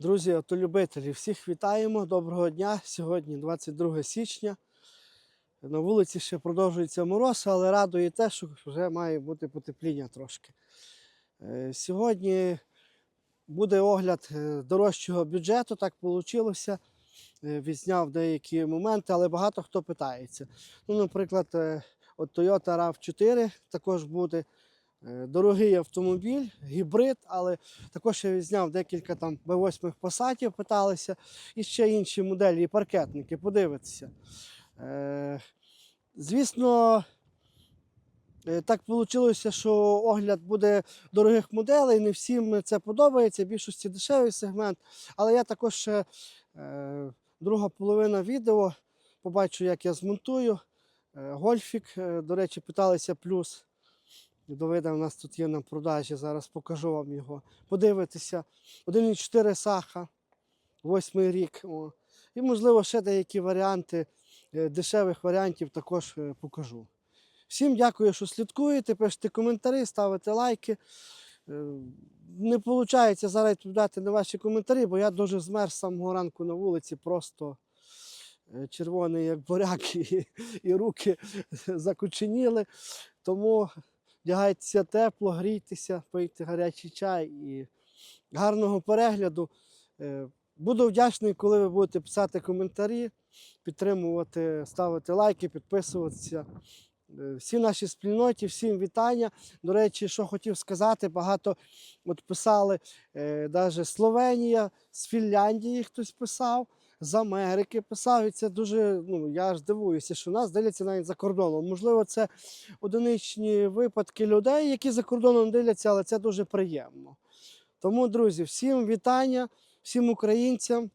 Друзі, автолюбителі, всіх вітаємо. Доброго дня. Сьогодні 22 січня. На вулиці ще продовжується мороз, але радує те, що вже має бути потепління трошки. Е, Сьогодні буде огляд е, дорожчого бюджету, так вийшло. Відзняв деякі моменти, але багато хто питається. Ну, наприклад, е, от Toyota RAV4 також буде. Е, Дорогий автомобіль, гібрид, але також я відзняв декілька там B8 Passatів, питалися, і ще інші моделі, і паркетники, подивитися. Е, звісно, е, так вийшло, що огляд буде дорогих моделей. Не всім це подобається, більшості дешевий сегмент. Але я також ще друга половина відео побачу, як я змонтую. Гольфік, до речі, питалися плюс. Давида у нас тут є на продажі, зараз покажу вам його. Подивитися. 1,4 саха, восьмий рік. О. І, можливо, ще деякі варіанти е, дешевих варіантів також е, покажу. Всім дякую, що слідкуєте, пишете коментарі, ставите лайки. Е, Не виходить зараз відповідати на ваші коментарі, бо я дуже змерз з самого ранку на вулиці, просто червоний, як буряк, і, і руки закоченіли. Тому вдягайтеся тепло, грійтеся, пийте гарячий чай і гарного перегляду. Е, Буду вдячний, коли ви будете писати коментарі, підтримувати, ставити лайки, підписуватися. Е, Всі наші спільноті, всім вітання. До речі, що хотів сказати, багато от писали е, навіть Словенія, з Фінляндії хтось писав, з Америки писав. І це дуже, ну я ж дивуюся, що нас дивляться навіть за кордоном. Можливо, це одиничні випадки людей, які за кордоном дивляться, але це дуже приємно. Тому, друзі, всім вітання, всім українцям,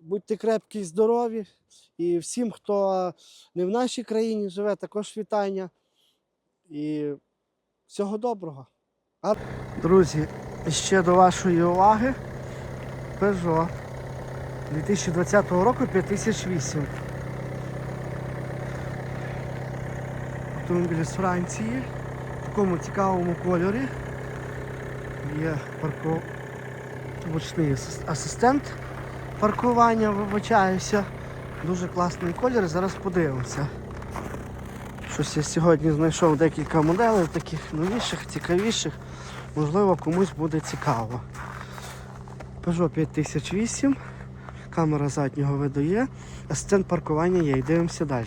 будьте крепкі і здорові. І всім, хто не в нашій країні живе, також вітання. І всього доброго. Друзі, ще до вашої уваги Peugeot 2020 року 5008. Автомобіль з Франції в такому цікавому кольорі. Є парковочний асис- асистент паркування, вибачаюся. Дуже класний колір. Зараз подивимося. Щось я сьогодні знайшов декілька моделей, таких новіших, цікавіших. Можливо, комусь буде цікаво. Peugeot 5008. Камера заднього виду є. Асистент паркування є. І дивимося далі.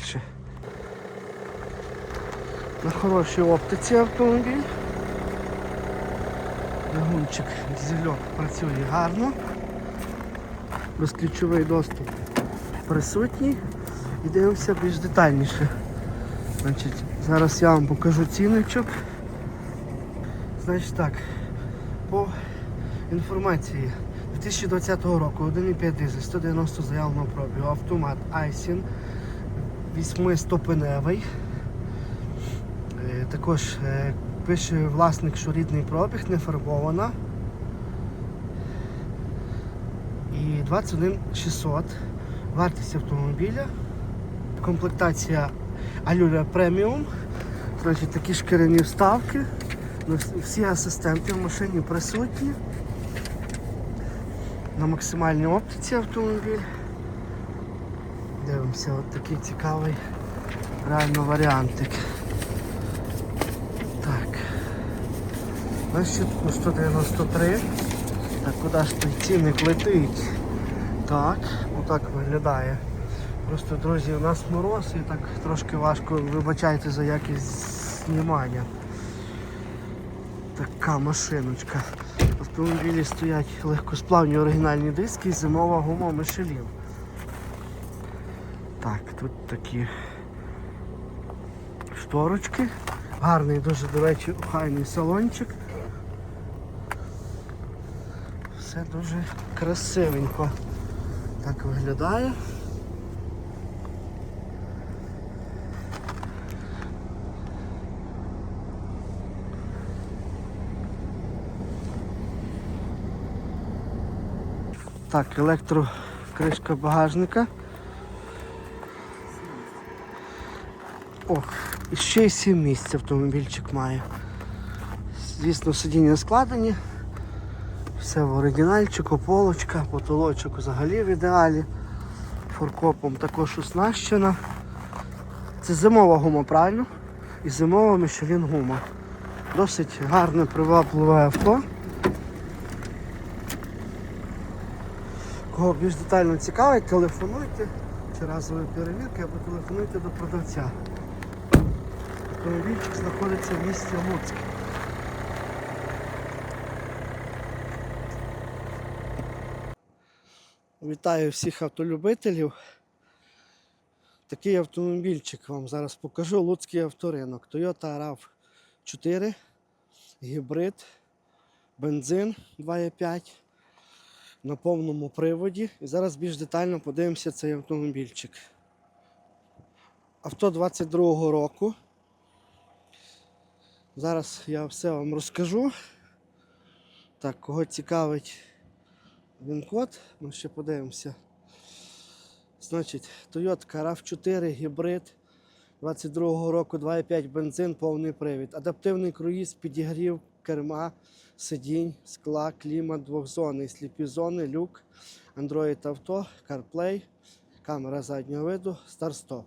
На хорошій оптиці автомобіль. Двигунчик дизельок працює гарно. Безключовий доступ присутній. І дивимося більш детальніше. Значить, зараз я вам покажу цінничок. Значить так, по інформації 2020 року 1,5 дизель, 190 заявленого пробігу, автомат Айсін, 8-ступеневий. Е, Також е, пише власник, що рідний пробіг, не фарбована. І 21 600. Вартість автомобіля. Комплектація Алюля преміум. Значить, такі шкіряні вставки. Ну, Всі асистенти в машині присутні. На максимальній оптиці автомобіль. Дивимося, от такий цікавий реально варіантик. Так. На щитку 193. Так, куди ж той цінник летить? Так, отак виглядає. Просто, друзі, у нас мороз і так трошки важко вибачайте за якість знімання. Така машиночка. Автомобілі стоять легкосплавні оригінальні диски і зимова гума Мишелін. Так, тут такі шторочки. Гарний дуже, до речі, охайний салончик. Все дуже красивенько. Так виглядає. Так, електрокришка багажника. О, і ще й 7 місць автомобільчик має. Звісно, сидіння складені. Все в оригінальчику, полочка, потолочок взагалі в ідеалі. Форкопом також оснащена. Це зимова гума, правильно? І зимова Мішелін гума. Досить гарне привабливе авто. Кого більш детально цікавить, телефонуйте чи разової перевірки або телефонуйте до продавця. Автомобільчик знаходиться в місті Луцьк. Вітаю всіх автолюбителів. Такий автомобільчик вам зараз покажу. Луцький авторинок. Toyota RAV 4, гібрид, бензин 2,5 на повному приводі. І зараз більш детально подивимося цей автомобільчик. Авто 22-го року. Зараз я все вам розкажу. Так, кого цікавить він код, ми ще подивимося. Значить, Toyota rav 4 гібрид 22-го року 2,5 бензин, повний привід. Адаптивний круїз, підігрів, керма, сидінь, скла, клімат, двохзонний, сліпі зони, люк, Android Auto, CarPlay, камера заднього виду, старт-стоп.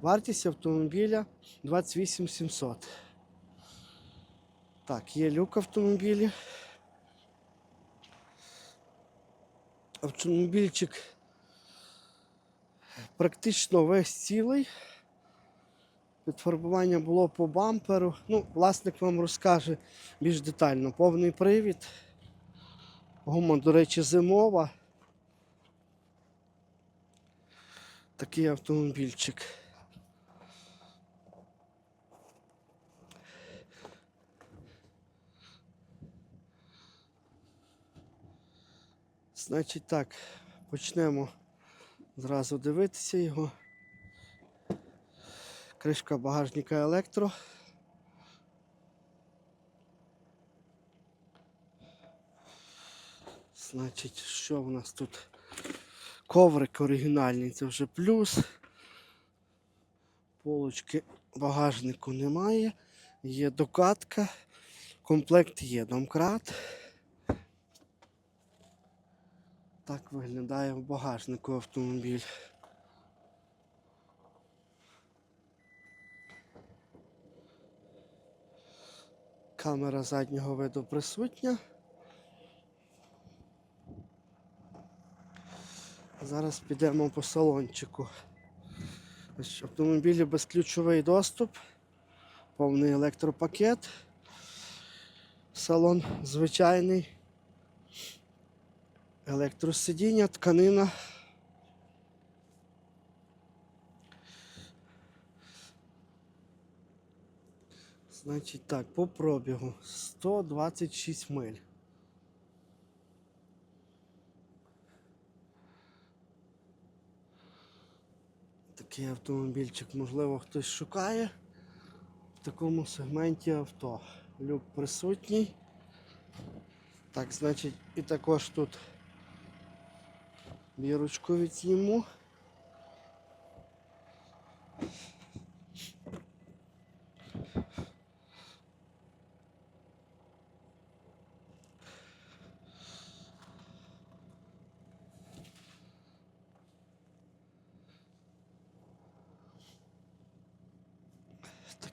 Вартість автомобіля 28 700. Так, є люк автомобілі. Автомобільчик практично весь цілий. Підфарбування було по бамперу. Ну, власник вам розкаже більш детально. Повний привід. Гума, до речі, зимова. Такий автомобільчик. Значить так, почнемо зразу дивитися його. Кришка багажника електро. Значить, що в нас тут? Коврик оригінальний, це вже плюс. Полочки багажнику немає. Є докатка. Комплект є домкрат. Так виглядає в багажнику автомобіль. Камера заднього виду присутня. Зараз підемо по салончику. Автомобілі безключовий доступ, повний електропакет. Салон звичайний. Електросидіння, тканина. Значить так, по пробігу 126 миль. Такий автомобільчик, можливо, хтось шукає в такому сегменті авто. Люк присутній. Так, значить, і також тут бірочку відсніму.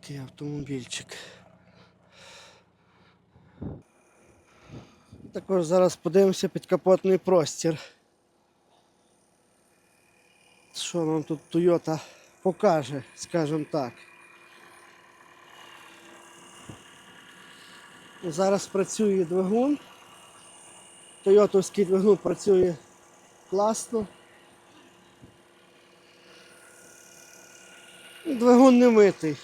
Такий автомобільчик. Також зараз подивимося підкапотний простір. Що нам тут Toyota покаже, скажімо так. Зараз працює двигун. Тойотовський двигун працює класно. Двигун не митий.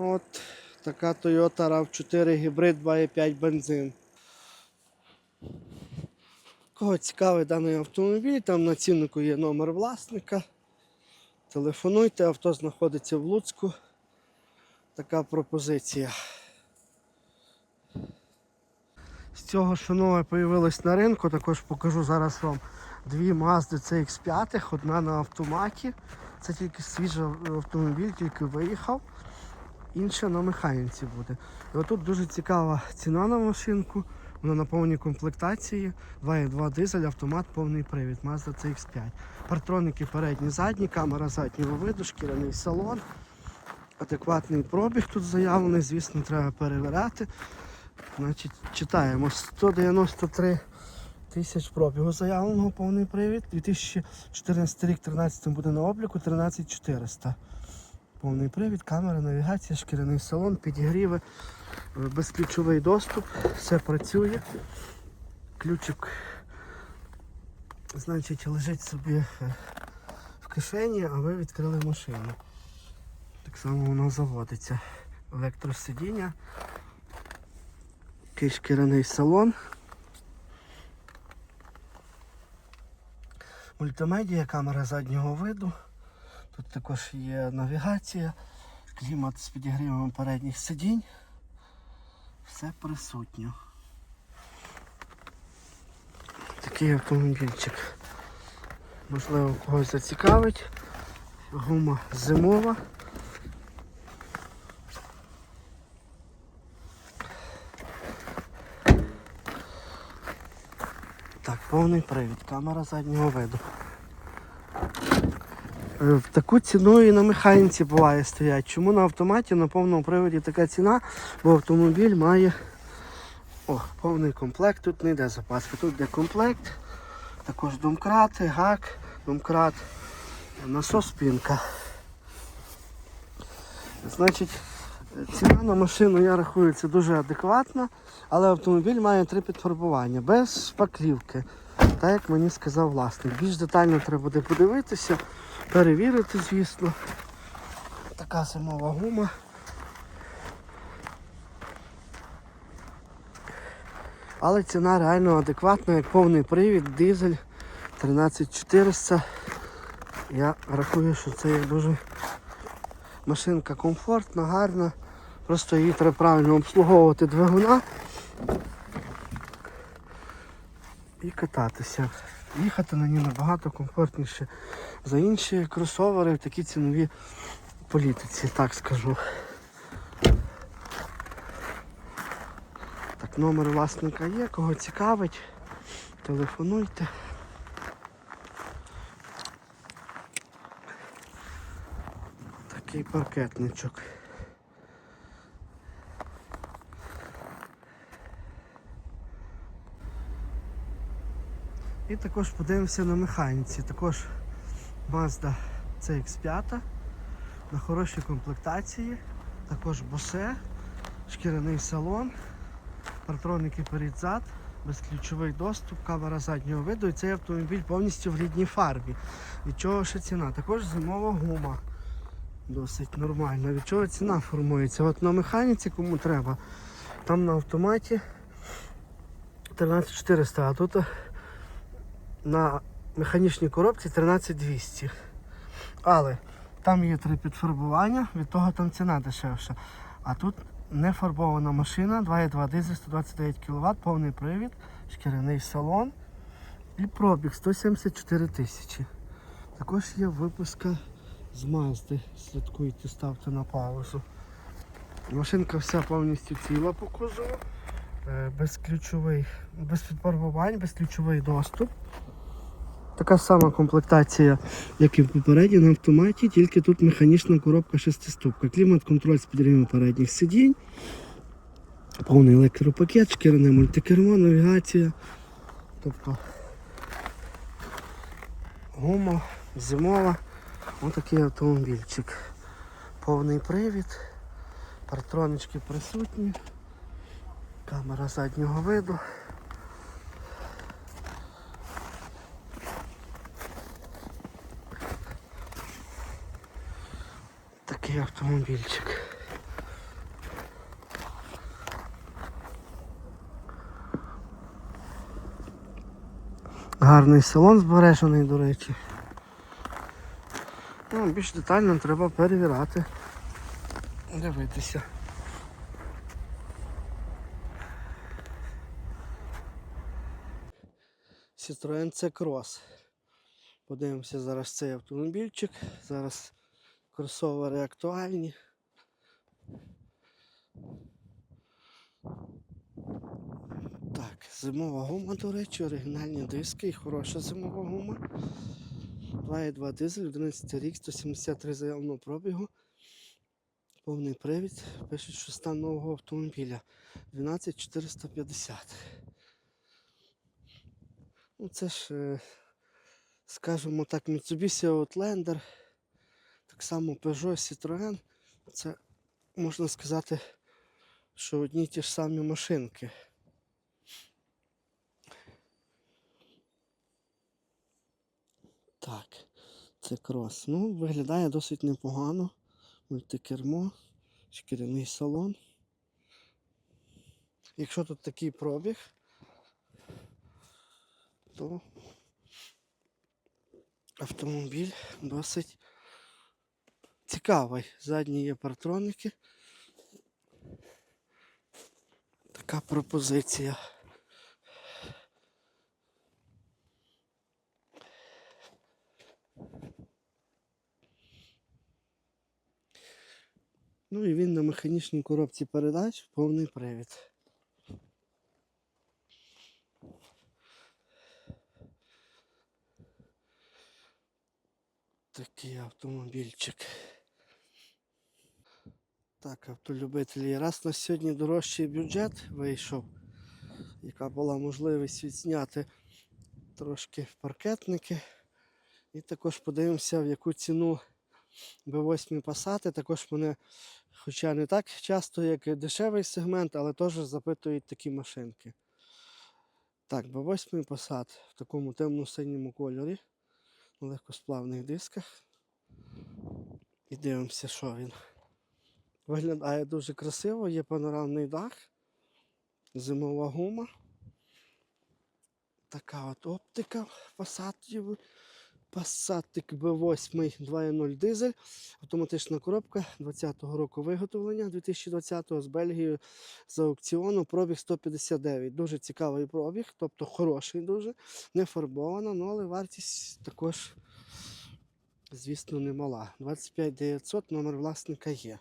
От така Toyota RAV4 гібрид 2.5 бензин. Кого цікавий даний автомобіль, там на ціннику є номер власника. Телефонуйте, авто знаходиться в Луцьку. Така пропозиція. З цього, що нове появилось на ринку, також покажу зараз вам дві Mazda CX5, одна на автоматі. Це тільки свіжий автомобіль, тільки виїхав. Інша на механіці буде. І отут дуже цікава ціна на машинку. Вона на повній комплектації. 2.2 дизель, автомат, повний привід. Mazda CX5. Партроники передні, задні, камера заднього виду, шкіряний салон. Адекватний пробіг тут заявлений, звісно, треба перевіряти. Значить, читаємо 193 тисяч пробігу заявленого повний привід. 2014 рік 13 буде на обліку 13400. Повний привід, камера, навігація, шкіряний салон, підігріви, е, безключовий доступ, все працює. Ключик, значить, лежить собі е, в кишені, а ви відкрили машину. Так само воно заводиться. Електросидіння, такий шкіряний салон. Мультимедія, камера заднього виду. Тут також є навігація, клімат з підігрівом передніх сидінь. Все присутньо. Такий автомобільчик. Можливо, когось зацікавить. Гума зимова. Так, повний привід, камера заднього виду. Е, В таку ціну і на механіці буває стоять. Чому на автоматі на повному приводі така ціна? Бо автомобіль має О, повний комплект, тут не йде запаска, тут йде комплект, також домкрати, гак, домкрат, насос пінка. Значить, ціна на машину, я рахую, це дуже адекватна, але автомобіль має три підфарбування, без шпаклівки. Так як мені сказав власник. Більш детально треба буде подивитися, перевірити, звісно. Така зимова гума. Але ціна реально адекватна, як повний привід, дизель 13400. Я рахую, що це є дуже машинка комфортна, гарна. Просто її треба правильно обслуговувати двигуна і кататися. Їхати на ній набагато комфортніше за інші кросовери в такій ціновій політиці, так скажу. Так, номер власника є, кого цікавить, телефонуйте. Такий паркетничок. І також подивимося на механіці. Також Mazda CX5 на хорошій комплектації, також босе, шкіряний салон, партроники перед-зад, безключовий доступ, камера заднього виду і цей автомобіль повністю в рідній фарбі. Від чого ще ціна? Також зимова гума. Досить нормально. Від чого ціна формується? От на механіці кому треба, там на автоматі 13400, а тут на механічній коробці 13200. Але там є три підфарбування, від того там ціна дешевша. А тут не фарбована машина, 2,2 дизель, 129 кВт, повний привід, шкіряний салон і пробіг 174 тисячі. Також є випуска з Мазди. Слідкуйте, ставте на паузу. Машинка вся повністю ціла по кузову. Е, Безключовий, без підфарбувань, безключовий доступ. Така сама комплектація, як і в попередній на автоматі, тільки тут механічна коробка шестиступка. Клімат-контроль з підрівнем передніх сидінь, повний електропакет, шкіряне мультикермо, навігація. Тобто гума, зимова. Ось такий автомобільчик. Повний привід, партронички присутні, камера заднього виду. Такий автомобільчик. Гарний салон збережений, до речі. Ну, більш детально треба перевіряти. Дивитися. Citroen C-Cross. Подивимося зараз цей автомобільчик. Зараз кросовери актуальні. Так, зимова гума, до речі, оригінальні диски і хороша зимова гума. 2,2 дизель, 11 рік, 173 заявного пробігу. Повний привід. Пишуть, що стан нового автомобіля 12450. Ну, це ж, е, скажімо так, Mitsubishi Outlander, так само Peugeot Citroën. Це можна сказати, що одні ті ж самі машинки. Так, це крос. Ну, виглядає досить непогано. Мультикермо, шкіряний салон. Якщо тут такий пробіг, то автомобіль досить цікавий. Задні є партроники. Така пропозиція. Ну і він на механічній коробці передач повний привід. Такий автомобільчик. Так, автолюбителі. Раз на сьогодні дорожчий бюджет вийшов, яка була можливість відзняти трошки паркетники. І також подивимося, в яку ціну B8 Passat. Також мене, хоча не так часто, як дешевий сегмент, але теж запитують такі машинки. Так, B8 Passat в такому темно-синьому кольорі, на легкосплавних дисках. І дивимося, що він. Виглядає дуже красиво, є панорамний дах, зимова гума. Така от оптика Passat. Passatик B8 2.0 дизель, автоматична коробка 20-го року виготовлення 2020-го з Бельгією з аукціону. Пробіг 159. Дуже цікавий пробіг, тобто хороший дуже, не фарбована, ну, але вартість також, звісно, немала. 25 900 номер власника є.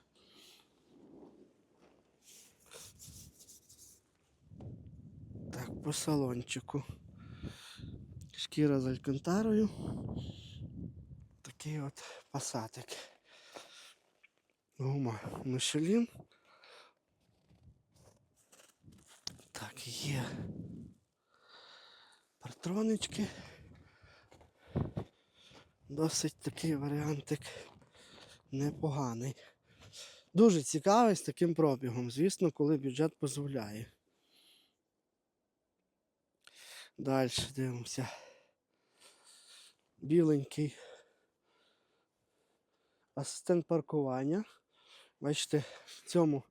Так, по салончику. Шкіра з алькантарою. Такий от пасатик. Гума Мишелін. Так, є партронички. Досить такий варіантик непоганий. Дуже цікавий з таким пробігом, звісно, коли бюджет дозволяє. Далі дивимося. Біленький асистент паркування. Бачите, в цьому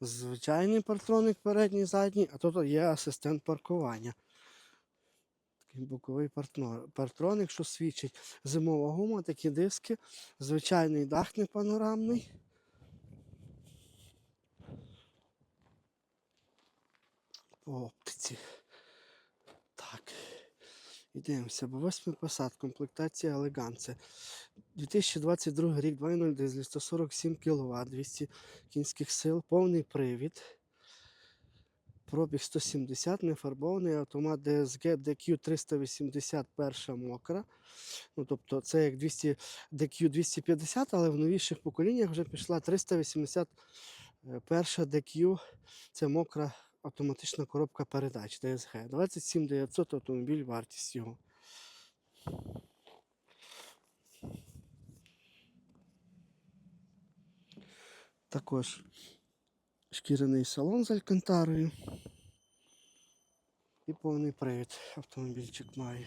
звичайний партроник передній задній, а тут є асистент паркування. Такий боковий партроник, що свідчить зимова гума, такі диски, звичайний дах не панорамний. По оптиці. І дивимося, бо восьмий посад, комплектація елеганце. 2022 рік, 2.0 дизель, 147 кВт, 200 кінських сил, повний привід. Пробіг 170, нефарбований автомат DSG DQ 381 мокра. Ну, тобто це як 200 DQ 250, але в новіших поколіннях вже пішла 381 DQ. Це мокра автоматична коробка передач DSG. 27 900 автомобіль, вартість його. Також шкіряний салон з алькантарою. І повний привід автомобільчик має.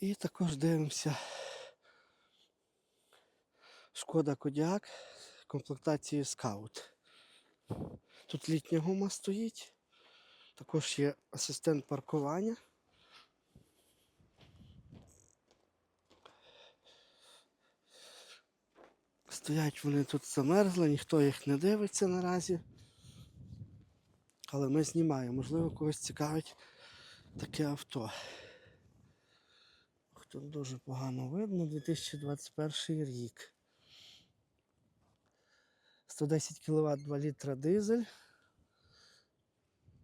І також дивимося Шкода Кодіак комплектації Скаут. Тут літня гума стоїть. Також є асистент паркування. Стоять вони тут замерзли, ніхто їх не дивиться наразі. Але ми знімаємо. Можливо, когось цікавить таке авто. Тут дуже погано видно, 2021 рік. 110 кВт 2 літра дизель.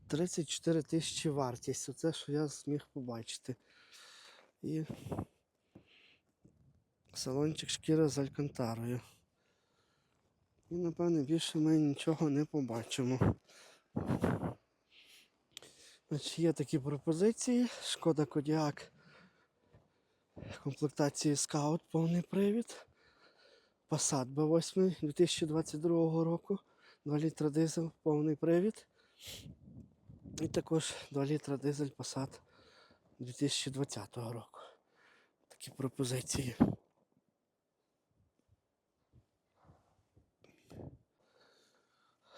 34 тисячі вартість. Оце, що я зміг побачити. І салончик шкіра з алькантарою. І, напевне, більше ми нічого не побачимо. Значить, є такі пропозиції. Шкода Кодіак. Комплектації Scout повний привід. Passat B8 2022 року. 2 літра дизель, повний привід. І також 2 літра дизель Passat 2020 року. Такі пропозиції.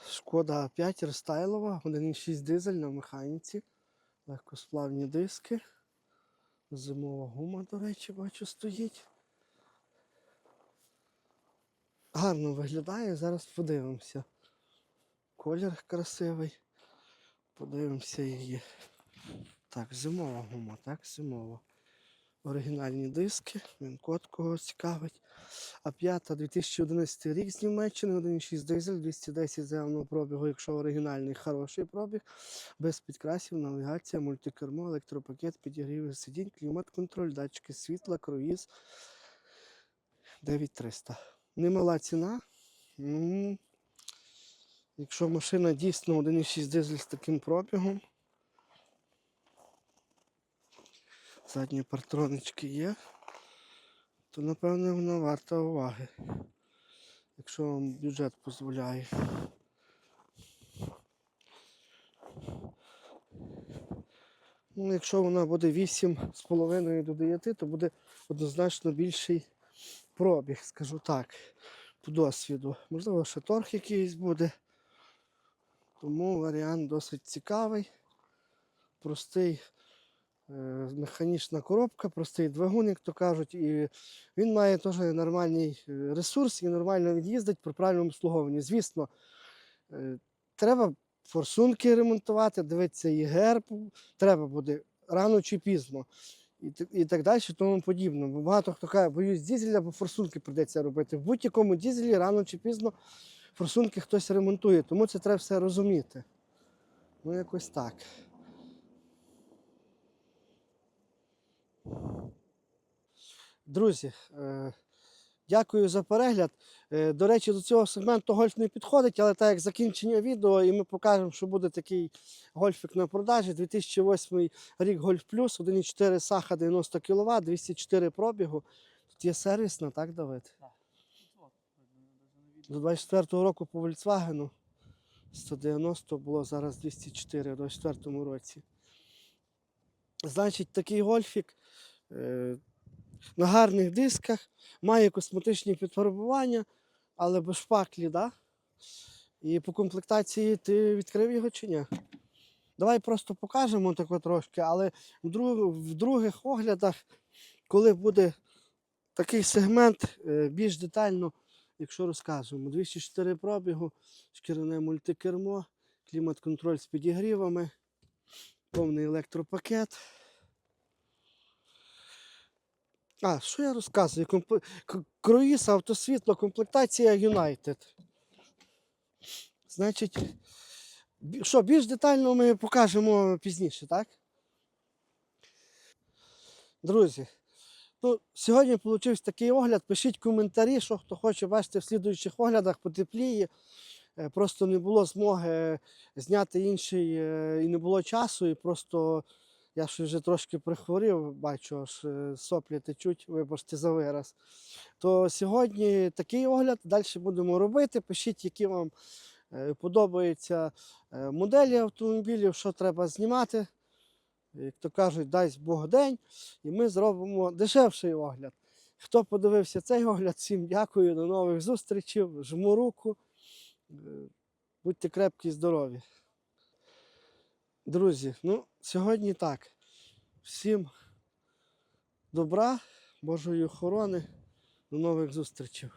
Шкода 5 рестайлова, 1.6 дизель на механіці, легкосплавні диски. Зимова гума, до речі, бачу, стоїть. Гарно виглядає, зараз подивимося. Колір красивий. Подивимося її. Так, зимова гума, так, зимова. Оригінальні диски, він код кого цікавить. А п'ята 2011 рік з Німеччини, 1.6 дизель, 210 заявного пробігу, якщо оригінальний хороший пробіг, без підкрасів, навігація, мультикермо, електропакет, підігрів сидінь, клімат-контроль, датчики світла, круїз 9300. Немала ціна. М, Якщо машина дійсно 1.6 дизель з таким пробігом. Задні партронички є, то напевне вона варта уваги, якщо вам бюджет дозволяє. Ну, якщо вона буде 8,5 до 9, то буде однозначно більший пробіг, скажу так, по досвіду. Можливо, ще торг якийсь буде. Тому варіант досить цікавий, простий. е, Механічна коробка, простий двигун, як то кажуть, і він має теж нормальний е, ресурс і нормально від'їздить при правильному обслуговуванні. Звісно, е, треба форсунки ремонтувати, дивитися ЄГР, треба буде рано чи пізно. І, так далі, тому подібне. Багато хто каже, боюсь дізеля, бо форсунки прийдеться робити. В будь-якому дізелі рано чи пізно форсунки хтось ремонтує, тому це треба все розуміти. Ну, якось так. Друзі, е, дякую за перегляд. Е, До речі, до цього сегменту гольф не підходить, але так як закінчення відео, і ми покажемо, що буде такий гольфик на продажі. 2008 рік Гольф Плюс, 1,4 саха 90 кВт, 204 пробігу. Тут є сервісна, так, Давид? До 24-го року по Volkswagen 190 було зараз 204 у 24-му році. Значить, такий гольфік е, на гарних дисках, має косметичні підфарбування, але без шпаклі, да? І по комплектації ти відкрив його чи ні? Давай просто покажемо тако трошки, але в, друг, в других оглядах, коли буде такий сегмент, е, більш детально, якщо розкажемо. 204 пробігу, шкіряне мультикермо, клімат-контроль з підігрівами, повний електропакет. А, що я розказую? Комп... Круїз, автосвітло, комплектація United. Значить, що, більш детально ми покажемо пізніше, так? Друзі, ну, сьогодні вийшов такий огляд. Пишіть коментарі, що хто хоче бачити в слідуючих оглядах потепліє. Е, Просто не було змоги зняти інший е, і не було часу, і просто я ж вже трошки прихворів, бачу, аж е, соплі течуть, вибачте за вираз. То сьогодні такий огляд, далі будемо робити. Пишіть, які вам е, подобаються е, моделі автомобілів, що треба знімати. Як то кажуть, дасть Бог день, і ми зробимо дешевший огляд. Хто подивився цей огляд, всім дякую, до нових зустрічей, жму руку. Будьте крепкі і здорові. Друзі, ну сьогодні так. Всім добра, Божої охорони, до нових зустрічей.